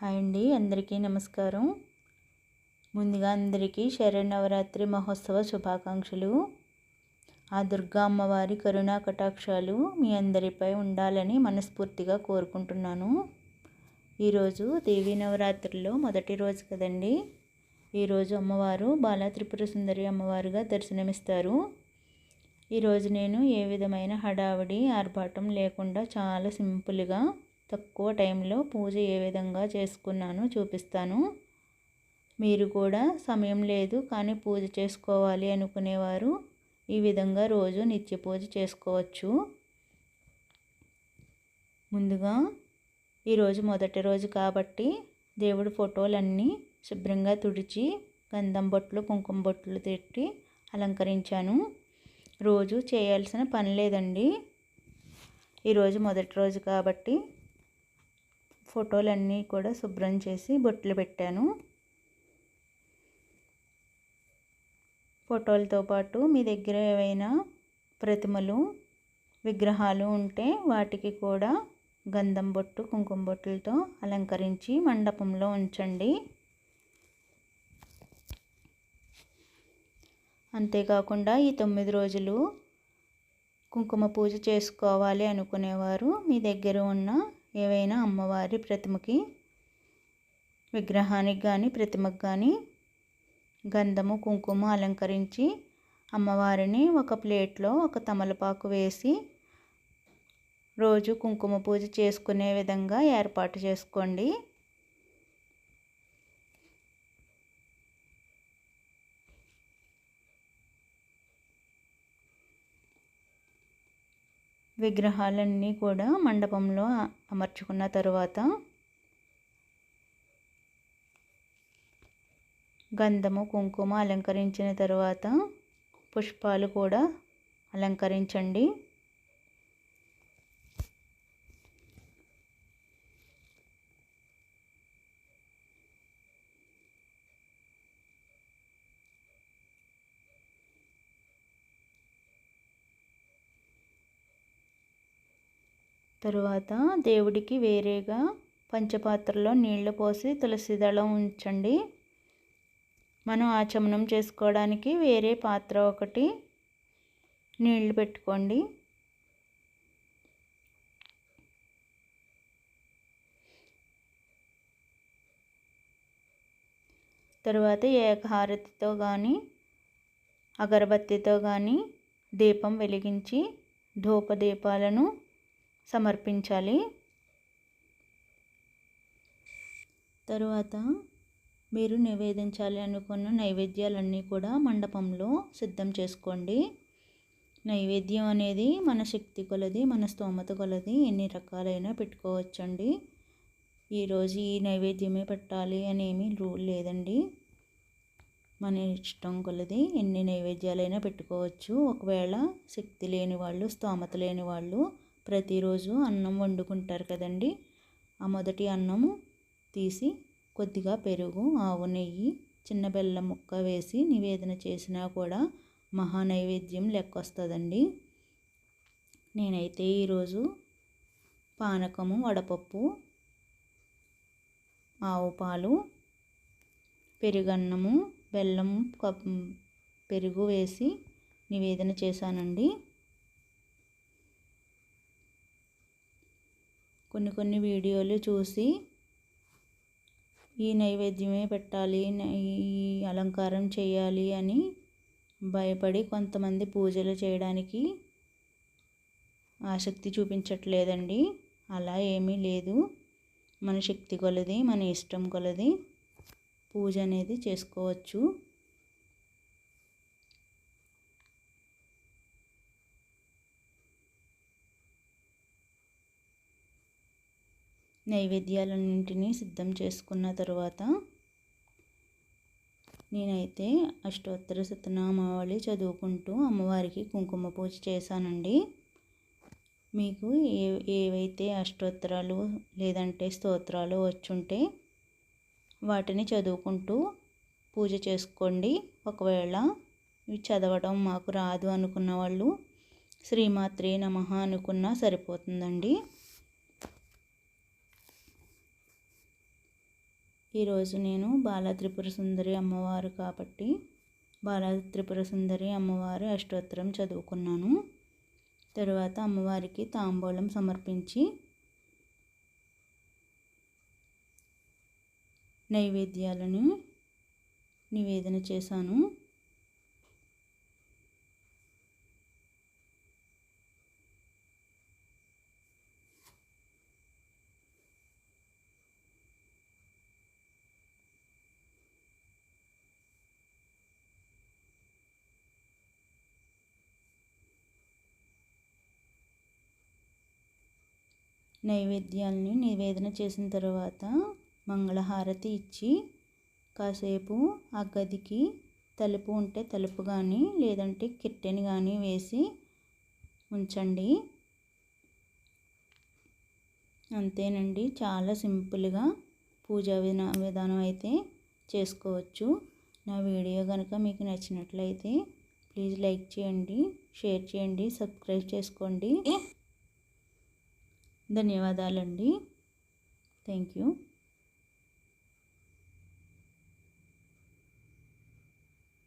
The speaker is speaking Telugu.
హాయ్ అండి అందరికీ నమస్కారం. ముందుగా అందరికీ శరణవరాత్రి మహోత్సవ శుభాకాంక్షలు. ఆ దుర్గా అమ్మవారి కరుణా కటాక్షాలు మీ అందరిపై ఉండాలని మనస్ఫూర్తిగా కోరుకుంటున్నాను. ఈరోజు దేవీ నవరాత్రిలో మొదటి రోజు కదండి. ఈరోజు అమ్మవారు బాలా త్రిపుర సుందరి అమ్మవారుగా దర్శనమిస్తారు. ఈరోజు నేను ఏ విధమైన హడావిడి ఆర్భాటం లేకుండా చాలా సింపుల్గా తక్కువ టైంలో పూజ ఏ విధంగా చేసుకున్నానో చూపిస్తాను. మీరు కూడా సమయం లేదు కానీ పూజ చేసుకోవాలి అనుకునేవారు. ఈ విధంగా రోజు నిత్య పూజ చేసుకోవచ్చు. ముందుగా ఈరోజు మొదటి రోజు కాబట్టి దేవుడి ఫోటోలన్నీ శుభ్రంగా తుడిచి గంధం బొట్లు కుంకుమ బొట్లు తిట్టి అలంకరించాను. రోజు చేయాల్సిన పని లేదండి. ఈరోజు మొదటి రోజు కాబట్టి ఫోటోలన్నీ కూడా శుభ్రం చేసి బొట్లు పెట్టాను. ఫోటోలతో పాటు మీ దగ్గర ఏవైనా ప్రతిమలు విగ్రహాలు ఉంటే వాటికి కూడా గంధం బొట్టు కుంకుమ బొట్టులతో అలంకరించి మండపంలో ఉంచండి. అంతేకాకుండా ఈ తొమ్మిది రోజులు కుంకుమ పూజ చేసుకోవాలి అనుకునేవారు. మీ దగ్గర ఉన్న ఏవైనా అమ్మవారి ప్రతిమకి విగ్రహానికి కానీ ప్రతిమకు కానీ గంధము కుంకుమ అలంకరించి అమ్మవారిని ఒక ప్లేట్లో ఒక తమలపాకు వేసి రోజు కుంకుమ పూజ చేసుకునే విధంగా ఏర్పాటు చేసుకోండి. విగ్రహాలన్నీ కూడా మండపంలో అమర్చుకున్న తరువాత గంధము కుంకుమ అలంకరించిన తరువాత పుష్పాలు కూడా అలంకరించండి. తరువాత దేవుడికి వేరేగా పంచపాత్రలో నీళ్ళు పోసి తులసి దళం ఉంచండి. మనం ఆచమనం చేసుకోవడానికి వేరే పాత్ర ఒకటి నీళ్ళు పెట్టుకోండి. తరువాత ఏకహారతితో కానీ అగరబత్తితో కానీ దీపం వెలిగించి ధూపదీపాలను సమర్పించాలి. తరువాత మీరు నివేదించాలి అనుకున్న నైవేద్యాలన్నీ కూడా మండపంలో సిద్ధం చేసుకోండి. నైవేద్యం అనేది మన శక్తి కొలది మన స్తోమత కొలది ఎన్ని రకాలైనా పెట్టుకోవచ్చండి. ఈరోజు ఈ నైవేద్యమే పెట్టాలి అనేమి రూల్ లేదండి. మన ఇష్టం కొలది ఎన్ని నైవేద్యాలైనా పెట్టుకోవచ్చు. ఒకవేళ శక్తి లేని వాళ్ళు స్తోమత లేని వాళ్ళు ప్రతిరోజు అన్నం వండుకుంటారు కదండి. ఆ మొదటి అన్నము తీసి కొద్దిగా పెరుగు ఆవు నెయ్యి చిన్న బెల్లం ముక్క వేసి నివేదన చేసినా కూడా మహా నైవేద్యం లెక్క వస్తుందండి నేనైతే ఈరోజు పానకము వడపప్పు ఆవు పాలు పెరుగన్నము బెల్లం పెరుగు వేసి నివేదన చేశానండి. కొన్ని కొన్ని వీడియోలు చూసి ఈ నైవేద్యమే పెట్టాలి ఈ అలంకారం చేయాలి అని భయపడి కొంతమంది పూజలు చేయడానికి ఆసక్తి చూపించట్లేదండి. అలా ఏమీ లేదు. మన శక్తి కొలది మన ఇష్టం కొలది పూజ అనేది చేసుకోవచ్చు. నైవేద్యాలన్నింటినీ సిద్ధం చేసుకున్న తర్వాత నేనైతే అష్టోత్తర శతనామావళి చదువుకుంటూ అమ్మవారికి కుంకుమ పూజ చేశానండి. మీకు ఏ ఏవైతే అష్టోత్తరాలు లేదంటే స్తోత్రాలు వచ్చుంటే వాటిని చదువుకుంటూ పూజ చేసుకోండి. ఒకవేళ ఇవి చదవడం మాకు రాదు అనుకున్న వాళ్ళు శ్రీమాత్రే నమ అనుకున్నా సరిపోతుందండి. ఈరోజు నేను బాల త్రిపుర సుందరి అమ్మవారు కాబట్టి బాల త్రిపుర సుందరి అమ్మవారి అష్టోత్తరం చదువుకున్నాను. తరువాత అమ్మవారికి తాంబూలం సమర్పించి నైవేద్యాలను నివేదన చేశాను. నైవేద్యాలని నివేదన చేసిన తర్వాత మంగళహారతి ఇచ్చి కాసేపు ఆ గదికి తలుపు ఉంటే తలుపు కానీ లేదంటే కిట్టెని కానీ వేసి ఉంచండి. అంతేనండి. చాలా సింపుల్గా పూజా విధా విధానం అయితే చేసుకోవచ్చు. నా వీడియో కనుక మీకు నచ్చినట్లయితే ప్లీజ్ లైక్ చేయండి షేర్ చేయండి సబ్స్క్రైబ్ చేసుకోండి. ధన్యవాదాలండి. Thank you.